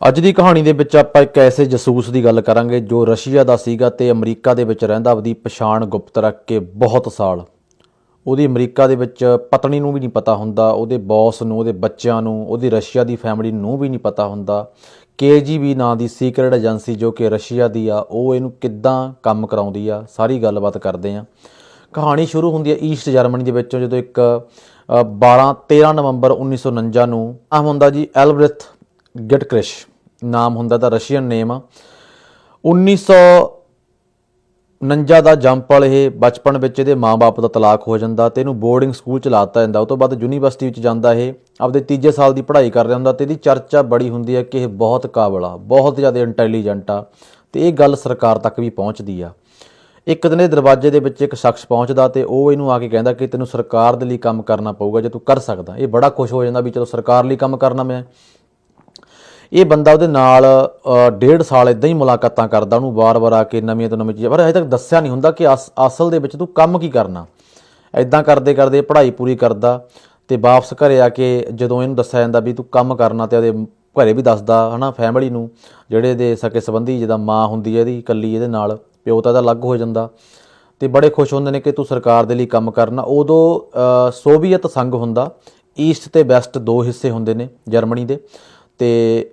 ਅੱਜ ਦੀ ਕਹਾਣੀ ਦੇ ਵਿੱਚ ਆਪਾਂ ਇੱਕ ਐਸੇ ਜਸੂਸ ਦੀ ਗੱਲ ਕਰਾਂਗੇ ਜੋ ਰਸ਼ੀਆ ਦਾ ਸੀਗਾ ਤੇ ਅਮਰੀਕਾ ਦੇ ਵਿੱਚ ਰਹਿੰਦਾ ਆਪਦੀ ਪਛਾਣ ਗੁਪਤ ਰੱਖ ਕੇ ਬਹੁਤ ਸਾਲ। ਉਹਦੀ ਅਮਰੀਕਾ ਦੇ ਵਿੱਚ ਪਤਨੀ ਨੂੰ ਵੀ ਨਹੀਂ ਪਤਾ ਹੁੰਦਾ ਉਹਦੇ ਬੌਸ ਨੂੰ ਉਹਦੇ ਬੱਚਿਆਂ ਨੂੰ ਉਹਦੀ ਰਸ਼ੀਆ ਦੀ ਫੈਮਿਲੀ ਨੂੰ ਵੀ ਨਹੀਂ ਪਤਾ ਹੁੰਦਾ। KGB ਨਾਂ ਦੀ ਸੀਕ੍ਰੇਟ ਏਜੰਸੀ ਜੋ ਕਿ ਰਸ਼ੀਆ ਦੀ ਆ ਉਹ ਇਹਨੂੰ ਕਿੱਦਾਂ ਕੰਮ ਕਰਾਉਂਦੀ ਆ ਸਾਰੀ ਗੱਲਬਾਤ ਕਰਦੇ ਆ। ਕਹਾਣੀ ਸ਼ੁਰੂ ਹੁੰਦੀ ਹੈ ਈਸਟ ਜਰਮਨੀ ਦੇ ਵਿੱਚੋਂ ਜਦੋਂ ਇੱਕ ਅ, 12 13 ਨਵੰਬਰ 1949 ਨੂੰ ਆ ਹੁੰਦਾ ਜੀ ਐਲਬ੍ਰੈਥ ਗਿਟਕ੍ਰਿਸ਼ ਨਾਮ ਹੁੰਦਾ ਤਾਂ ਰਸ਼ੀਅਨ ਨੇਮ ਆ। 1949 ਦਾ ਜੰਪਲ ਇਹ ਬਚਪਨ ਵਿੱਚ ਇਹਦੇ ਮਾਪੇ ਦਾ ਤਲਾਕ ਹੋ ਜਾਂਦਾ ਤੇ ਇਹਨੂੰ ਬੋਰਡਿੰਗ ਸਕੂਲ ਚ ਲਾਤਾ ਜਾਂਦਾ। ਉਸ ਤੋਂ ਬਾਅਦ ਯੂਨੀਵਰਸਿਟੀ ਵਿੱਚ ਜਾਂਦਾ ਇਹ, ਆਪਦੇ ਤੀਜੇ ਸਾਲ ਦੀ ਪੜ੍ਹਾਈ ਕਰ ਰਿਹਾ ਹੁੰਦਾ ਤੇ ਇਹਦੀ ਚਰਚਾ ਬੜੀ ਹੁੰਦੀ ਹੈ ਕਿ ਇਹ ਬਹੁਤ ਕਾਬਲ ਆ, ਬਹੁਤ ਜ਼ਿਆਦਾ ਇੰਟੈਲੀਜੈਂਟ ਆ ਤੇ ਇਹ ਗੱਲ ਸਰਕਾਰ ਤੱਕ ਵੀ ਪਹੁੰਚਦੀ ਆ। ਇੱਕ ਦਿਨ ਇਹ ਦਰਵਾਜ਼ੇ ਦੇ ਵਿੱਚ ਇੱਕ ਸ਼ਖਸ ਪਹੁੰਚਦਾ ਤੇ ਉਹ ਇਹਨੂੰ ਆ ਕੇ ਕਹਿੰਦਾ ਕਿ ਤੈਨੂੰ ਸਰਕਾਰ ਦੇ ਲਈ ਕੰਮ ਕਰਨਾ ਪਊਗਾ, ਜੇ ਤੂੰ ਕਰ ਸਕਦਾ। ਇਹ ਬੜਾ ਖੁਸ਼ ਹੋ ਜਾਂਦਾ ਵੀ ਚਲੋ ਸਰਕਾਰ ਲਈ ਕੰਮ ਕਰਨਾ ਮੈਂ। ਇਹ ਬੰਦਾ ਉਹਦੇ ਨਾਲ ਡੇਢ ਸਾਲ ਇਦਾਂ ਹੀ ਮੁਲਾਕਾਤਾਂ ਕਰਦਾ, ਉਹਨੂੰ ਵਾਰ-ਵਾਰ ਆ ਕੇ ਨਵੀਆਂ ਤੋਂ ਨਵੀਆਂ ਚੀਜ਼ਾਂ, ਪਰ ਅਜੇ ਤੱਕ ਦੱਸਿਆ ਨਹੀਂ ਹੁੰਦਾ ਕਿ ਅਸ- ਅਸਲ ਦੇ ਵਿੱਚ ਤੂੰ ਕੰਮ ਕੀ ਕਰਨਾ। ਇਦਾਂ ਕਰਦੇ ਕਰਦੇ ਪੜ੍ਹਾਈ ਪੂਰੀ ਕਰਦਾ ਤੇ ਵਾਪਸ ਘਰੇ ਆ ਕੇ ਜਦੋਂ ਇਹਨੂੰ ਦੱਸਿਆ ਜਾਂਦਾ ਵੀ ਤੂੰ ਕੰਮ ਕਰਨਾ ਤੇ ਉਹਦੇ ਘਰੇ ਵੀ ਦੱਸਦਾ, ਹਨਾ ਫੈਮਿਲੀ ਨੂੰ, ਜਿਹੜੇ ਦੇ ਸਕੇ ਸੰਬੰਧੀ ਜਿਹਦਾ ਮਾਂ ਹੁੰਦੀ ਹੈ ਇਹਦੀ, ਇਕੱਲੀ ਇਹਦੇ ਨਾਲ, ਪਿਓ ਤਾਂ ਇਹਦਾ ਅਲੱਗ ਹੋ ਜਾਂਦਾ। ਤੇ ਬੜੇ ਖੁਸ਼ ਹੁੰਦੇ ਨੇ ਕਿ ਤੂੰ ਸਰਕਾਰ ਦੇ ਲਈ ਕੰਮ ਕਰਨਾ। ਉਦੋਂ ਸੋਵੀਅਤ ਸੰਘ ਹੁੰਦਾ, ਈਸਟ ਤੇ ਵੈਸਟ ਦੋ ਹਿੱਸੇ ਹੁੰਦੇ ਨੇ, ਜਰਮਨੀ ਦੇ। ਤੇ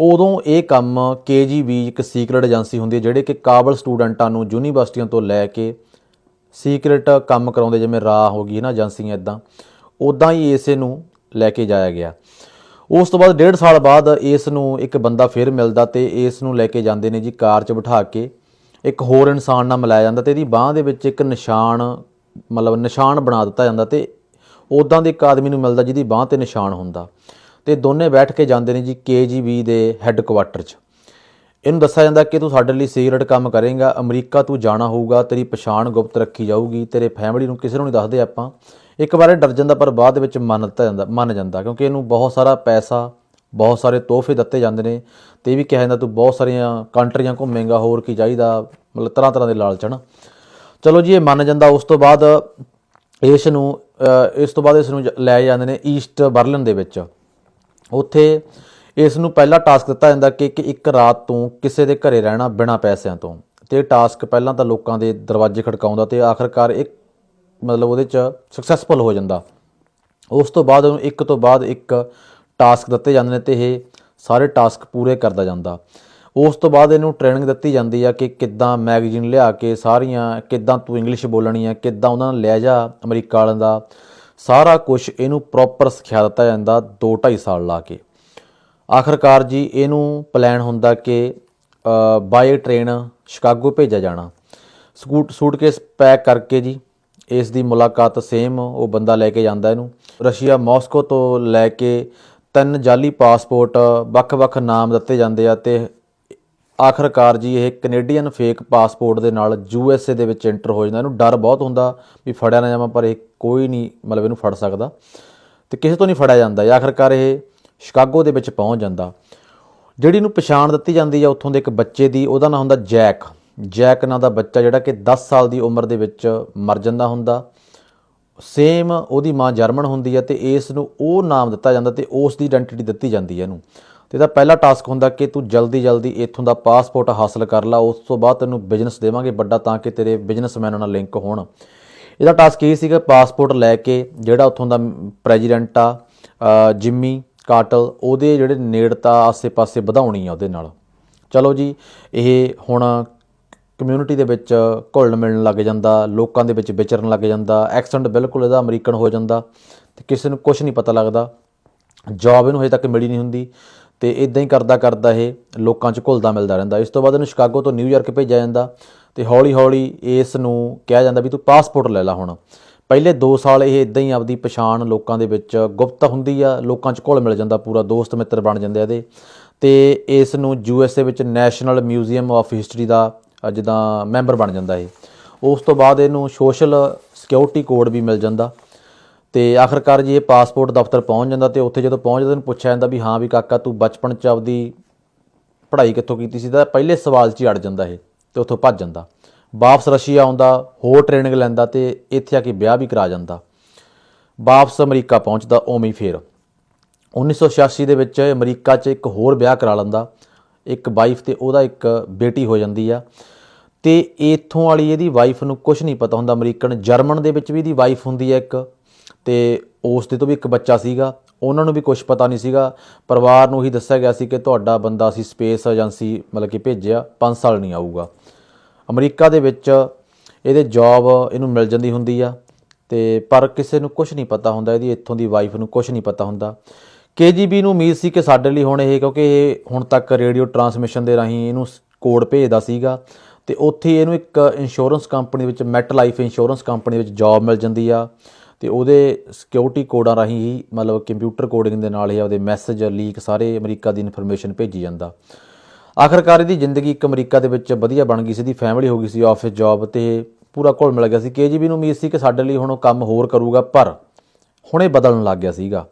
ਉਦੋਂ ਇਹ ਕੰਮ KGB ਇੱਕ ਸੀਕ੍ਰੇਟ ਏਜੰਸੀ ਹੁੰਦੀ ਹੈ, ਜਿਹੜੇ ਕਿ ਕਾਬਲ ਸਟੂਡੈਂਟਾਂ ਨੂੰ ਯੂਨੀਵਰਸਿਟੀਆਂ ਤੋਂ ਲੈ ਕੇ ਸੀਕ੍ਰੇਟ ਕੰਮ ਕਰਾਉਂਦੇ, ਜਿਵੇਂ ਰਾਹ ਹੋ ਗਈ ਨਾ ਏਜੰਸੀਆਂ ਇਦਾਂ ਉਦਾਂ ਹੀ ਇਸੇ ਨੂੰ ਲੈ ਕੇ ਜਾਇਆ ਗਿਆ। ਉਸ ਤੋਂ ਬਾਅਦ ਡੇਢ ਸਾਲ ਬਾਅਦ ਇਸ ਨੂੰ ਇੱਕ ਬੰਦਾ ਫਿਰ ਮਿਲਦਾ ਤੇ ਇਸ ਨੂੰ ਲੈ ਕੇ ਜਾਂਦੇ ਨੇ ਜੀ ਕਾਰ 'ਚ ਬਿਠਾ ਕੇ। ਇੱਕ ਹੋਰ ਇਨਸਾਨ ਨਾਲ ਮਿਲਾਇਆ ਜਾਂਦਾ ਤੇ ਇਹਦੀ ਬਾਹ ਦੇ ਵਿੱਚ ਇੱਕ ਨਿਸ਼ਾਨ, ਮਤਲਬ ਨਿਸ਼ਾਨ ਬਣਾ ਦਿੱਤਾ ਜਾਂਦਾ ਤੇ ਉਦਾਂ ਦੇ ਇੱਕ ਆਦਮੀ ਨੂੰ ਮਿਲਦਾ ਜਿਹਦੀ ਬਾਹ ਤੇ ਨਿਸ਼ਾਨ ਹੁੰਦਾ। ਤੇ ਦੋਨੇ ਬੈਠ ਕੇ ਜਾਂਦੇ ਨੇ ਜੀ KGB ਦੇ ਹੈੱਡਕੁਆਟਰ 'ਚ। ਇਹਨੂੰ ਦੱਸਿਆ ਜਾਂਦਾ ਕਿ ਤੂੰ ਸਾਡੇ ਲਈ ਸੀਕ੍ਰੇਟ ਕੰਮ ਕਰੇਂਗਾ, ਅਮਰੀਕਾ ਤੂੰ ਜਾਣਾ ਹੋਊਗਾ, ਤੇਰੀ ਪਛਾਣ ਗੁਪਤ ਰੱਖੀ ਜਾਊਗੀ, ਤੇਰੇ ਫੈਮਿਲੀ ਨੂੰ ਕਿਸੇ ਨੂੰ ਨਹੀਂ ਦੱਸਦੇ ਆਪਾਂ। ਇੱਕ ਵਾਰ ਇਹ ਡਰ ਜਾਂਦਾ ਪਰ ਬਾਅਦ ਵਿੱਚ ਮੰਨ ਦਿੱਤਾ ਜਾਂਦਾ, ਮੰਨ ਜਾਂਦਾ ਕਿਉਂਕਿ ਇਹਨੂੰ ਬਹੁਤ ਸਾਰਾ ਪੈਸਾ, ਬਹੁਤ ਸਾਰੇ ਤੋਹਫੇ ਦਿੱਤੇ ਜਾਂਦੇ ਨੇ ਤੇ ਇਹ ਵੀ ਕਿਹਾ ਜਾਂਦਾ ਤੂੰ ਬਹੁਤ ਸਾਰੀਆਂ ਕੰਟਰੀਆਂ ਘੁੰਮੇਂਗਾ, ਹੋਰ ਕੀ ਚਾਹੀਦਾ, ਮਤਲਬ ਤਰ੍ਹਾਂ ਤਰ੍ਹਾਂ ਦੇ ਲਾਲਚ, ਹਨ। ਚਲੋ ਜੀ ਇਹ ਮੰਨ ਜਾਂਦਾ, ਉਸ ਤੋਂ ਬਾਅਦ ਇਸ ਨੂੰ ਇਸ ਤੋਂ ਬਾਅਦ ਇਸ ਨੂੰ ਜ- ਲੈ ਜਾਂਦੇ ਨੇ ਈਸਟ ਬਰਲਿਨ ਦੇ ਵਿੱਚ। ਉੱਥੇ ਇਸ ਨੂੰ ਪਹਿਲਾ ਟਾਸਕ ਦਿੱਤਾ ਜਾਂਦਾ ਕਿ ਕਿ ਇੱਕ ਰਾਤ ਤੋਂ ਕਿਸੇ ਦੇ ਘਰੇ ਰਹਿਣਾ ਬਿਨਾਂ ਪੈਸਿਆਂ ਤੋਂ। ਤੇ ਇਹ ਟਾਸਕ ਪਹਿਲਾਂ ਤਾਂ ਲੋਕਾਂ ਦੇ ਦਰਵਾਜ਼ੇ ਖੜਕਾਉਂਦਾ ਤੇ ਆਖਰਕਾਰ ਇੱਕ ਮਤਲਬ ਉਹਦੇ ਚ ਸਕਸੈਸਫੁਲ ਹੋ ਜਾਂਦਾ। ਉਸ ਤੋਂ ਬਾਅਦ ਉਹਨੂੰ ਇੱਕ ਤੋਂ ਬਾਅਦ ਇੱਕ ਟਾਸਕ ਦਿੱਤੇ ਜਾਂਦੇ ਨੇ ਤੇ ਇਹ ਸਾਰੇ ਟਾਸਕ ਪੂਰੇ ਕਰਦਾ ਜਾਂਦਾ। ਉਸ ਤੋਂ ਬਾਅਦ ਇਹਨੂੰ ਟ੍ਰੇਨਿੰਗ ਦਿੱਤੀ ਜਾਂਦੀ ਆ ਕਿ ਕਿੱਦਾਂ ਮੈਗਜ਼ੀਨ ਲਿਆ ਕੇ ਸਾਰੀਆਂ, ਕਿੱਦਾਂ ਤੂੰ ਇੰਗਲਿਸ਼ ਬੋਲਣੀ ਆ, ਕਿੱਦਾਂ ਉਹਨਾਂ ਨੂੰ ਲੈ ਜਾ ਅਮਰੀਕਾ ਵਾਲਿਆਂ ਦਾ ਸਾਰਾ ਕੁਝ ਇਹਨੂੰ ਪ੍ਰੋਪਰ ਸਿਖਾ ਦਿੱਤਾ ਜਾਂਦਾ 2.5 ਸਾਲ ਲਾ ਕੇ। ਆਖਰਕਾਰ ਜੀ, ਇਹਨੂੰ ਪਲਾਨ ਹੁੰਦਾ ਕਿ ਬਾਈ ਟ੍ਰੇਨ ਸ਼ਿਕਾਗੋ ਭੇਜਿਆ ਜਾਣਾ। ਸਕੂਟ ਸੂਟਕੇਸ ਪੈਕ ਕਰਕੇ ਜੀ, ਇਸ ਦੀ ਮੁਲਾਕਾਤ ਸੇਮ ਉਹ ਬੰਦਾ ਲੈ ਕੇ ਜਾਂਦਾ ਇਹਨੂੰ। ਰਸ਼ੀਆ ਮਾਸਕੋ ਤੋਂ ਲੈ ਕੇ ਤਿੰਨ ਜਾਲੀ ਪਾਸਪੋਰਟ ਵੱਖ-ਵੱਖ ਨਾਮ ਦਿੱਤੇ ਜਾਂਦੇ ਆ ਤੇ ਆਖਰਕਾਰ ਜੀ, ਇਹ ਕੈਨੇਡੀਅਨ ਫੇਕ ਪਾਸਪੋਰਟ ਦੇ ਨਾਲ ਯੂ ਐੱਸ ਏ ਦੇ ਵਿੱਚ ਐਂਟਰ ਹੋ ਜਾਂਦਾ। ਇਹਨੂੰ ਡਰ ਬਹੁਤ ਹੁੰਦਾ ਵੀ ਫੜਿਆ ਨਾ ਜਾਵਾਂ, ਪਰ ਇਹ ਕੋਈ ਨਹੀਂ, ਮਤਲਬ ਇਹਨੂੰ ਫੜ ਸਕਦਾ। ਤੇ ਕਿਸੇ ਤੋਂ ਨਹੀਂ ਫੜਿਆ ਜਾਂਦਾ। ਇਹ ਆਖਰਕਾਰ ਇਹ ਸ਼ਿਕਾਗੋ ਦੇ ਵਿੱਚ ਪਹੁੰਚ ਜਾਂਦਾ। ਜਿਹੜੀ ਨੂੰ ਪਛਾਣ ਦਿੱਤੀ ਜਾਂਦੀ ਆ, ਉੱਥੋਂ ਦੇ ਇੱਕ ਬੱਚੇ ਦੀ, ਉਹਦਾ ਨਾਮ ਹੁੰਦਾ ਜੈਕ। ਜੈਕ ਨਾਂ ਦਾ ਬੱਚਾ ਜਿਹੜਾ ਕਿ 10 ਸਾਲ ਦੀ ਉਮਰ ਦੇ ਵਿੱਚ ਮਰ ਜਾਂਦਾ ਹੁੰਦਾ। ਸੇਮ ਉਹਦੀ ਮਾਂ ਜਰਮਨ ਹੁੰਦੀ ਹੈ ਤੇ ਇਸ ਨੂੰ ਉਹ ਨਾਮ ਦਿੱਤਾ ਜਾਂਦਾ ਤੇ ਉਸ ਦੀ ਆਇਡੈਂਟੀਟੀ ਦਿੱਤੀ ਜਾਂਦੀ ਹੈ ਇਹਨੂੰ। ਤੇ ਇਹਦਾ ਪਹਿਲਾ ਟਾਸਕ ਹੁੰਦਾ ਕਿ ਤੂੰ ਜਲਦੀ ਜਲਦੀ ਇੱਥੋਂ ਦਾ ਪਾਸਪੋਰਟ ਹਾਸਲ ਕਰ ਲਾ, ਉਸ ਤੋਂ ਬਾਅਦ ਤੈਨੂੰ ਬਿਜ਼ਨਸ ਦੇਵਾਂਗੇ ਵੱਡਾ ਤਾਂ ਕਿ ਤੇਰੇ ਬਿਜ਼ਨਸਮੈਨ ਨਾਲ ਲਿੰਕ ਹੋਣ। ਇਹਦਾ ਟਾਸਕ ਇਹ ਸੀਗਾ ਪਾਸਪੋਰਟ ਲੈ ਕੇ ਜਿਹੜਾ ਉੱਥੋਂ ਦਾ ਪ੍ਰੈਜ਼ੀਡੈਂਟ ਆ ਜਿੰਮੀ ਕਾਟਲ ਉਹਦੇ ਜਿਹੜੇ ਨੇੜਤਾ ਆਸੇ-ਪਾਸੇ ਵਧਾਉਣੀ ਆ ਉਹਦੇ ਨਾਲ। ਚਲੋ ਜੀ, ਇਹ ਹੁਣ ਕਮਿਊਨਿਟੀ ਦੇ ਵਿੱਚ ਘੁਲਣ ਮਿਲਣ ਲੱਗ ਜਾਂਦਾ, ਲੋਕਾਂ ਦੇ ਵਿੱਚ ਵਿਚਰਨ ਲੱਗ ਜਾਂਦਾ ਐਕਸੈਂਟ ਬਿਲਕੁਲ ਇਹਦਾ ਅਮਰੀਕਨ ਹੋ ਜਾਂਦਾ, ਤੇ ਕਿਸੇ ਨੂੰ ਕੁਝ ਨਹੀਂ ਪਤਾ ਲੱਗਦਾ। ਜੌਬ ਇਹਨੂੰ ਹਜੇ ਤੱਕ ਮਿਲੀ ਨਹੀਂ ਹੁੰਦੀ। ਤੇ ਇਦਾਂ ਹੀ ਕਰਦਾ ਕਰਦਾ ਇਹ ਲੋਕਾਂ 'ਚ ਘੁਲਦਾ ਮਿਲਦਾ ਰਹਿੰਦਾ। ਇਸ ਤੋਂ ਬਾਅਦ ਇਹਨੂੰ ਸ਼ਿਕਾਗੋ ਤੋਂ ਨਿਊਯਾਰਕ ਭੇਜਿਆ ਜਾਂਦਾ ਤੇ ਹੌਲੀ ਹੌਲੀ ਇਸ ਨੂੰ ਕਿਹਾ ਜਾਂਦਾ ਵੀ ਤੂੰ ਪਾਸਪੋਰਟ ਲੈ ਲੈ ਹੁਣ। ਪਹਿਲੇ 2 ਸਾਲ ਇਹ ਇਦਾਂ ਹੀ ਆਪਦੀ ਪਛਾਣ ਲੋਕਾਂ ਦੇ ਵਿੱਚ ਗੁਪਤ ਹੁੰਦੀ ਆ, ਲੋਕਾਂ 'ਚ ਘੁਲ ਮਿਲ ਜਾਂਦਾ, ਪੂਰਾ ਦੋਸਤ ਮਿੱਤਰ ਬਣ ਜਾਂਦੇ ਆ ਇਹਦੇ। ਤੇ ਇਸ ਨੂੰ ਯੂ ਐੱਸ ਏ ਵਿੱਚ ਨੈਸ਼ਨਲ ਮਿਊਜ਼ੀਅਮ ਆਫ ਹਿਸਟਰੀ ਦਾ ਜਿੱਦਾਂ ਮੈਂਬਰ ਬਣ ਜਾਂਦਾ ਇਹ। ਉਸ ਤੋਂ ਬਾਅਦ ਇਹਨੂੰ ਸੋਸ਼ਲ ਸਿਕਿਉਰਿਟੀ ਕੋਡ ਵੀ ਮਿਲ ਜਾਂਦਾ। ਤੇ ਆਖਰਕਾਰ ਜੀ ਇਹ ਪਾਸਪੋਰਟ ਦਫ਼ਤਰ ਪਹੁੰਚ ਜਾਂਦਾ ਤੇ ਉੱਥੇ ਜਦੋਂ ਪਹੁੰਚਦਾ ਇਹਨੂੰ ਪੁੱਛਿਆ ਜਾਂਦਾ ਵੀ ਹਾਂ ਵੀ ਕਾਕਾ ਤੂੰ ਬਚਪਨ ਚ ਆਪਦੀ ਪੜ੍ਹਾਈ ਕਿੱਥੋਂ ਕੀਤੀ ਸੀ? ਤਾਂ ਪਹਿਲੇ ਸਵਾਲ 'ਚ ਹੀ ਅੜ ਜਾਂਦਾ ਇਹ ਤੇ ਉੱਥੋਂ ਭੱਜ ਜਾਂਦਾ। ਵਾਪਸ ਰਸ਼ੀਆ ਆਉਂਦਾ, ਹੋਰ ਟ੍ਰੇਨਿੰਗ ਲੈਂਦਾ ਤੇ ਇੱਥੇ ਆ ਕੇ ਵਿਆਹ ਵੀ ਕਰਾ ਜਾਂਦਾ। ਵਾਪਸ ਅਮਰੀਕਾ ਪਹੁੰਚਦਾ, ਉਵੇਂ ਹੀ ਫੇਰ। 1986 ਦੇ ਵਿੱਚ ਅਮਰੀਕਾ 'ਚ ਇੱਕ ਹੋਰ ਵਿਆਹ ਕਰਾ ਲੈਂਦਾ। ਇੱਕ ਵਾਈਫ ਤੇ ਉਹਦਾ ਇੱਕ ਬੇਟੀ ਹੋ ਜਾਂਦੀ ਆ। ਤੇ ਇੱਥੋਂ ਵਾਲੀ ਇਹਦੀ ਵਾਈਫ ਨੂੰ ਕੁਝ ਨਹੀਂ ਪਤਾ ਹੁੰਦਾ। ਅਮਰੀਕਨ, ਜਰਮਨ ਦੇ ਵਿੱਚ ਵੀ ਇਹਦੀ ਵਾਈਫ ਹੁੰਦੀ ਹੈ ਇੱਕ। ਤੇ ਉਸ ਦੇ ਤੋਂ ਵੀ ਇੱਕ ਬੱਚਾ ਸੀਗਾ, ਉਹਨਾਂ ਨੂੰ ਵੀ ਕੁਝ ਪਤਾ ਨਹੀਂ ਸੀਗਾ। ਪਰਿਵਾਰ ਨੂੰ ਹੀ ਦੱਸਿਆ ਗਿਆ ਸੀ ਕਿ ਤੁਹਾਡਾ ਬੰਦਾ ਅਸੀਂ ਸਪੇਸ ਏਜੰਸੀ ਮਤਲਬ ਕਿ ਭੇਜਿਆ 5 ਸਾਲ ਨਹੀਂ ਆਊਗਾ। ਅਮਰੀਕਾ ਦੇ ਵਿੱਚ ਇਹਦੇ ਜੌਬ ਇਹਨੂੰ ਮਿਲ ਜਾਂਦੀ ਹੁੰਦੀ ਆ ਤੇ ਪਰ ਕਿਸੇ ਨੂੰ ਕੁਝ ਨਹੀਂ ਪਤਾ ਹੁੰਦਾ, ਇਹਦੀ ਇੱਥੋਂ ਦੀ ਵਾਈਫ ਨੂੰ ਕੁਝ ਨਹੀਂ ਪਤਾ ਹੁੰਦਾ। ਕੇਜੀਬੀ ਨੂੰ ਉਮੀਦ ਸੀ ਕਿ ਸਾਡੇ ਲਈ ਹੁਣ ਇਹ, ਕਿਉਂਕਿ ਇਹ ਹੁਣ ਤੱਕ ਰੇਡੀਓ ਟਰਾਂਸਮਿਸ਼ਨ ਦੇ ਰਾਹੀਂ ਇਹਨੂੰ ਕੋਡ ਭੇਜਦਾ ਸੀਗਾ ਤੇ ਉੱਥੇ ਇਹਨੂੰ ਇੱਕ ਇੰਸ਼ੋਰੈਂਸ ਕੰਪਨੀ ਵਿੱਚ ਮੈਟ ਲਾਈਫ ਇੰਸ਼ੋਰੈਂਸ ਕੰਪਨੀ ਵਿੱਚ ਜੌਬ ਮਿਲ ਜਾਂਦੀ ਆ। ਤੇ ਉਹਦੇ ਸਿਕਿਉਰਿਟੀ ਕੋਡਾਂ ਰਾਹੀਂ ਹੀ ਮਤਲਬ ਕੰਪਿਊਟਰ ਕੋਡਿੰਗ ਦੇ ਨਾਲ ਹੀ ਆਪਦੇ ਮੈਸੇਜ ਲੀਕ ਸਾਰੇ ਅਮਰੀਕਾ ਦੀ ਇਨਫੋਰਮੇਸ਼ਨ ਭੇਜੀ ਜਾਂਦਾ। ਆਖਰਕਾਰ ਇਹਦੀ ਜ਼ਿੰਦਗੀ ਇੱਕ ਅਮਰੀਕਾ ਦੇ ਵਿੱਚ ਵਧੀਆ ਬਣ ਗਈ ਸੀ, ਇਹਦੀ ਫੈਮਿਲੀ ਹੋ ਗਈ ਸੀ ਆਫਿਸ ਜੌਬ ਤੇ ਪੂਰਾ ਘੁਲ ਮਿਲ ਗਿਆ ਸੀ। ਕੇਜੀਬੀ ਨੂੰ ਉਮੀਦ ਸੀ ਕਿ ਸਾਡੇ ਲਈ ਹੁਣ ਉਹ ਕੰਮ ਹੋਰ ਕਰੂਗਾ, ਪਰ ਹੁਣੇ ਬਦਲਣ ਲੱਗ ਗਿਆ ਸੀਗਾ।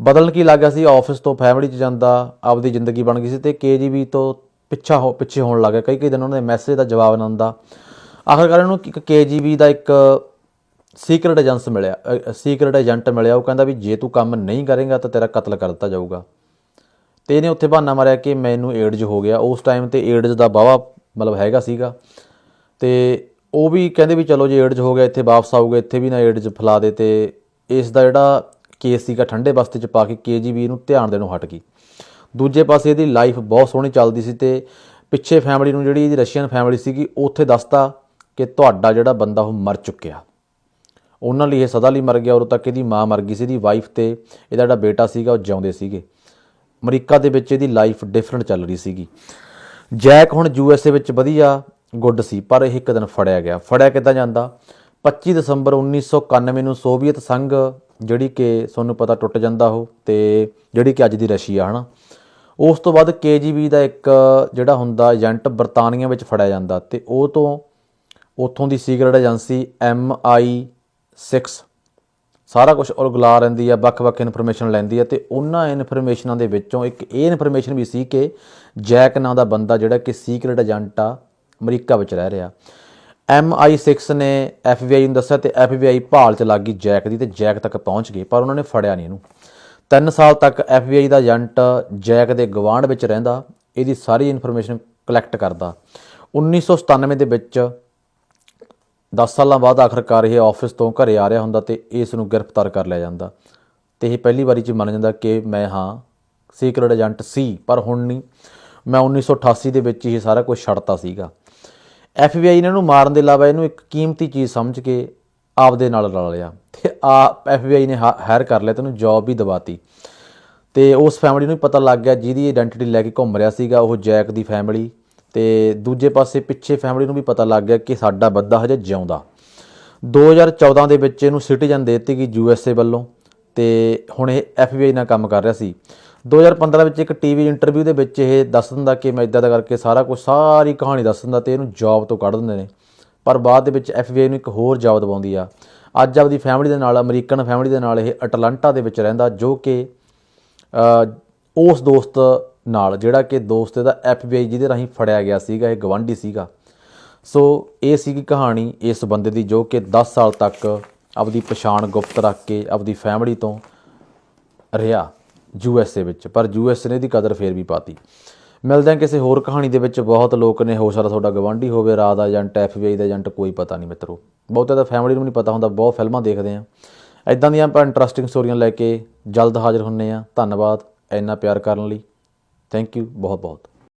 ਬਦਲਣ ਕੀ ਲੱਗ ਗਿਆ ਸੀ? ਆਫਿਸ ਤੋਂ ਫੈਮਿਲੀ 'ਚ ਜਾਂਦਾ, ਆਪਦੀ ਜ਼ਿੰਦਗੀ ਬਣ ਗਈ ਸੀ ਤੇ ਕੇਜੀਬੀ ਤੋਂ ਪਿੱਛਾ ਹੋ, ਪਿੱਛੇ ਹੋਣ ਲੱਗ ਗਿਆ। ਕਈ ਕਈ ਦਿਨ ਉਹਨਾਂ ਦੇ ਮੈਸੇਜ ਦਾ ਜਵਾਬ ਨਾ ਆਉਂਦਾ ਆਖਰਕਾਰ ਇਹਨੂੰ ਇੱਕ ਕੇਜੀਬੀ ਦਾ ਇੱਕ ਸੀਕ੍ਰੇਟ ਏਜੰਸ ਮਿਲਿਆ ਸੀਕ੍ਰੇਟ ਏਜੰਟ ਮਿਲਿਆ, ਉਹ ਕਹਿੰਦਾ ਵੀ ਜੇ ਤੂੰ ਕੰਮ ਨਹੀਂ ਕਰੇਗਾ ਤਾਂ ਤੇਰਾ ਕਤਲ ਕਰ ਦਿੱਤਾ ਜਾਊਗਾ। ਤੇ ਇਹਨੇ ਉੱਥੇ ਬਹਾਨਾ ਮਾਰਿਆ ਕਿ ਮੈਨੂੰ ਏਡਜ਼ ਹੋ ਗਿਆ। ਉਸ ਟਾਈਮ ਤੇ ਏਡਜ਼ ਦਾ ਵਾਹਵਾ ਮਤਲਬ ਹੈਗਾ ਸੀਗਾ। ਤੇ ਉਹ ਵੀ ਕਹਿੰਦੇ ਵੀ ਚਲੋ ਜੇ ਏਡਜ਼ ਹੋ ਗਿਆ, ਇੱਥੇ ਵਾਪਸ ਆਊਗਾ, ਇੱਥੇ ਵੀ ਨਾ ਏਡਜ਼ ਫੈਲਾ ਦੇ ਤੇ ਇਸ ਦਾ ਜਿਹੜਾ ਕੇਸ ਸੀਗਾ ਠੰਡੇ ਬਸਤੇ ਚ ਪਾ ਕੇ ਕੇਜੀਬੀ ਇਹਨੂੰ ਧਿਆਨ ਦੇਣੋਂ ਹਟ ਗਈ। ਦੂਜੇ ਪਾਸੇ ਇਹਦੀ ਲਾਈਫ ਬਹੁਤ ਸੋਹਣੀ ਚੱਲਦੀ ਸੀ ਤੇ ਪਿੱਛੇ ਫੈਮਿਲੀ ਨੂੰ ਜਿਹੜੀ ਇਹਦੀ ਰਸ਼ੀਅਨ ਫੈਮਿਲੀ ਸੀਗੀ, ਉੱਥੇ ਦੱਸਤਾ ਕਿ ਤੁਹਾਡਾ ਜਿਹੜਾ ਬੰਦਾ ਉਹ ਮਰ ਚੁੱਕਿਆ। ਉਹਨਾਂ ਲਈ ਇਹ ਸਦਾ ਲਈ ਮਰ ਗਿਆ, ਉਦੋਂ ਤੱਕ ਇਹਦੀ ਮਾਂ ਮਰ ਗਈ ਸੀ, ਇਹਦੀ ਵਾਈਫ ਤੇ ਇਹਦਾ ਜਿਹੜਾ ਬੇਟਾ ਸੀਗਾ ਉਹ ਜਿਉਂਦੇ ਸੀਗੇ। ਅਮਰੀਕਾ ਦੇ ਵਿੱਚ ਇਹਦੀ ਲਾਈਫ ਡਿਫਰੈਂਟ ਚੱਲ ਰਹੀ ਸੀਗੀ। ਜੈਕ ਹੁਣ ਯੂਐਸਏ ਵਿੱਚ ਵਧੀਆ ਗੁੱਡ ਸੀ, ਪਰ ਇਹ ਇੱਕ ਦਿਨ ਫੜਿਆ ਗਿਆ। ਫੜਿਆ ਕਿੱਦਾਂ ਜਾਂਦਾ? 25 ਦਸੰਬਰ 1991 ਨੂੰ ਸੋਵੀਅਤ ਸੰਘ ਜਿਹੜੀ ਕਿ ਤੁਹਾਨੂੰ ਪਤਾ ਟੁੱਟ ਜਾਂਦਾ ਉਹ ਤੇ ਜਿਹੜੀ ਕਿ ਅੱਜ ਦੀ ਰਸ਼ੀਆ, ਹਨਾ? ਉਸ ਤੋਂ ਬਾਅਦ ਕੇਜੀਬੀ ਦਾ ਇੱਕ ਜਿਹੜਾ ਹੁੰਦਾ ਏਜੰਟ ਬਰਤਾਨੀਆ ਵਿੱਚ ਫੜਿਆ ਜਾਂਦਾ ਤੇ ਉਹ ਤੋਂ ਉੱਥੋਂ ਦੀ ਸੀਕ੍ਰੇਟ ਏਜੰਸੀ MI6 ਸਾਰਾ ਕੁਝ ਉਲਗਲਾ ਰਹਿੰਦੀ ਆ ਵੱਖ-ਵੱਖ ਇਨਫੋਰਮੇਸ਼ਨ ਲੈਂਦੀ ਆ ਤੇ ਉਹਨਾਂ ਇਨਫੋਰਮੇਸ਼ਨਾਂ ਦੇ ਵਿੱਚੋਂ ਇੱਕ ਇਹ ਇਨਫੋਰਮੇਸ਼ਨ ਵੀ ਸੀ ਕਿ ਜੈਕ ਨਾਂ ਦਾ ਬੰਦਾ ਜਿਹੜਾ ਕਿ ਸੀਕ੍ਰੇਟ ਏਜੰਟ ਆ, ਅਮਰੀਕਾ ਵਿੱਚ ਰਹਿ ਰਿਹਾ। MI6 ਨੇ FBI ਨੂੰ ਦੱਸਿਆ ਤੇ FBI ਭਾਲ ਚ ਲੱਗ ਗਈ ਜੈਕ ਦੀ ਤੇ ਜੈਕ ਤੱਕ ਪਹੁੰਚ ਗਈ, ਪਰ ਉਹਨਾਂ ਨੇ ਫੜਿਆ ਨਹੀਂ ਇਹਨੂੰ। 3 ਸਾਲ ਤੱਕ FBI ਦਾ ਏਜੰਟ ਜੈਕ ਦੇ ਗਵਾਂਢ ਵਿੱਚ ਰਹਿੰਦਾ, ਇਹਦੀ ਸਾਰੀ ਇਨਫੋਰਮੇਸ਼ਨ ਕਲੈਕਟ ਕਰਦਾ। 1997 ਦੇ ਵਿੱਚ 10 ਸਾਲਾਂ ਬਾਅਦ ਆਖਰਕਾਰ ਇਹ ਆਫਿਸ ਤੋਂ ਘਰੇ ਆ ਰਿਹਾ ਹੁੰਦਾ ਤੇ ਇਸ ਨੂੰ ਗ੍ਰਿਫਤਾਰ ਕਰ ਲਿਆ ਜਾਂਦਾ। ਤੇ ਇਹ ਪਹਿਲੀ ਵਾਰੀ ਚ ਮੰਨ ਜਾਂਦਾ ਕਿ ਮੈਂ ਹਾਂ ਸੀਕ੍ਰੇਟ ਏਜੰਟ ਸੀ, ਪਰ ਹੁਣ ਨਹੀਂ। ਮੈਂ 1988 ਦੇ ਵਿੱਚ ਇਹ ਸਾਰਾ ਕੁਝ ਛੱਡਤਾ ਸੀਗਾ। FBI ਇਹਨਾਂ ਨੂੰ ਮਾਰਨ ਦੇ ਇਲਾਵਾ ਇਹਨੂੰ ਇੱਕ ਕੀਮਤੀ ਚੀਜ਼ ਸਮਝ ਕੇ ਆਪਦੇ ਨਾਲ ਰਲ ਲਿਆ। ਤੇ ਆ FBI ਨੇ ਹਾਇਰ ਕਰ ਲਿਆ ਤੇ ਉਹਨੂੰ ਜੌਬ ਵੀ ਦਿਵਾਤੀ। ਤੇ ਉਸ ਫੈਮਿਲੀ ਨੂੰ ਵੀ ਪਤਾ ਲੱਗ ਗਿਆ ਜਿਹਦੀ ਆਇਡੈਂਟੀਟੀ ਲੈ ਕੇ ਘੁੰਮ ਰਿਹਾ ਸੀਗਾ, ਉਹ ਜੈਕ ਦੀ ਫੈਮਿਲੀ ਤੇ ਦੂਜੇ ਪਾਸੇ ਪਿੱਛੇ ਫੈਮਿਲੀ ਨੂੰ ਵੀ ਪਤਾ ਲੱਗ ਗਿਆ ਕਿ ਸਾਡਾ ਬੰਦਾ ਹਜੇ ਜਿਉਂਦਾ। 2014 ਦੇ ਵਿੱਚ ਇਹਨੂੰ ਸਿਟੀਜ਼ਨ ਦੇ ਦਿੱਤੀ ਗਈ ਯੂਐਸਏ ਵੱਲੋਂ ਤੇ ਹੁਣ ਇਹ FBI ਨਾਲ ਕੰਮ ਕਰ ਰਿਹਾ ਸੀ। 2015 ਵਿੱਚ ਇੱਕ ਟੀਵੀ ਇੰਟਰਵਿਊ ਦੇ ਵਿੱਚ ਇਹ ਦੱਸ ਦਿੰਦਾ ਕਿ ਮੈਂ ਇਦਾਂ ਦਾ ਕਰਕੇ ਸਾਰਾ ਕੁਝ ਸਾਰੀ ਕਹਾਣੀ ਦੱਸ ਦਿੰਦਾ ਤੇ ਇਹਨੂੰ ਜੌਬ ਤੋਂ ਕੱਢ ਦਿੰਦੇ ਨੇ। ਪਰ ਬਾਅਦ ਦੇ ਵਿੱਚ FBI ਨੂੰ ਇੱਕ ਹੋਰ ਜੌਬ ਦਵਾਉਂਦੀ ਆ। ਅੱਜ ਆਪਦੀ ਫੈਮਿਲੀ ਦੇ ਨਾਲ, ਅਮਰੀਕਨ ਫੈਮਿਲੀ ਦੇ ਨਾਲ ਇਹ ਅਟਲਾਂਟਾ ਦੇ ਵਿੱਚ ਰਹਿੰਦਾ ਜੋ ਕਿ ਉਸ ਦੋਸਤ ਨਾਲ, ਜਿਹੜਾ ਕਿ ਦੋਸਤ ਇਹਦਾ FBI ਜਿਹਦੇ ਰਾਹੀਂ ਫੜਿਆ ਗਿਆ ਸੀਗਾ, ਇਹ ਗਵਾਂਢੀ ਸੀਗਾ। ਸੋ ਇਹ ਸੀਗੀ ਕਹਾਣੀ ਇਸ ਬੰਦੇ ਦੀ ਜੋ ਕਿ 10 ਸਾਲ ਤੱਕ ਆਪਦੀ ਪਛਾਣ ਗੁਪਤ ਰੱਖ ਕੇ ਆਪਦੀ ਫੈਮਿਲੀ ਤੋਂ ਰਿਹਾ ਯੂ ਐੱਸ ਏ ਵਿੱਚ, ਪਰ ਯੂ ਯੂਐਸਏ ਨੇ ਇਹਦੀ ਕਦਰ ਫੇਰ ਵੀ ਪਾਤੀ। ਮਿਲਦੇ ਹਾਂ ਕਿਸੇ ਹੋਰ ਕਹਾਣੀ ਦੇ ਵਿੱਚ, ਬਹੁਤ ਲੋਕ ਨੇ, ਹੋ ਸਕਦਾ ਤੁਹਾਡਾ ਗਵਾਂਢੀ ਹੋਵੇ ਰਾਤ ਦਾ ਏਜੰਟ ਐਫਬੀਆਈ ਦਾ ਏਜੰਟ, ਕੋਈ ਪਤਾ ਨਹੀਂ ਮਿੱਤਰੋ। ਬਹੁਤੇ ਤਾਂ ਫੈਮਿਲੀ ਨੂੰ ਨਹੀਂ ਪਤਾ ਹੁੰਦਾ, ਬਹੁਤ ਫਿਲਮਾਂ ਦੇਖਦੇ ਆ ਐਦਾਂ ਦੀਆਂ ਆਪਾਂ ਇੰਟਰਸਟਿੰਗ ਸਟੋਰੀਆਂ ਲੈ ਕੇ ਜਲਦ ਹਾਜ਼ਰ ਹੁੰਨੇ ਆ ਧੰਨਵਾਦ, ਇੰਨਾ ਪਿਆਰ ਕਰਨ ਲਈ। ਥੈਂਕ ਯੂ ਬਹੁਤ ਬਹੁਤ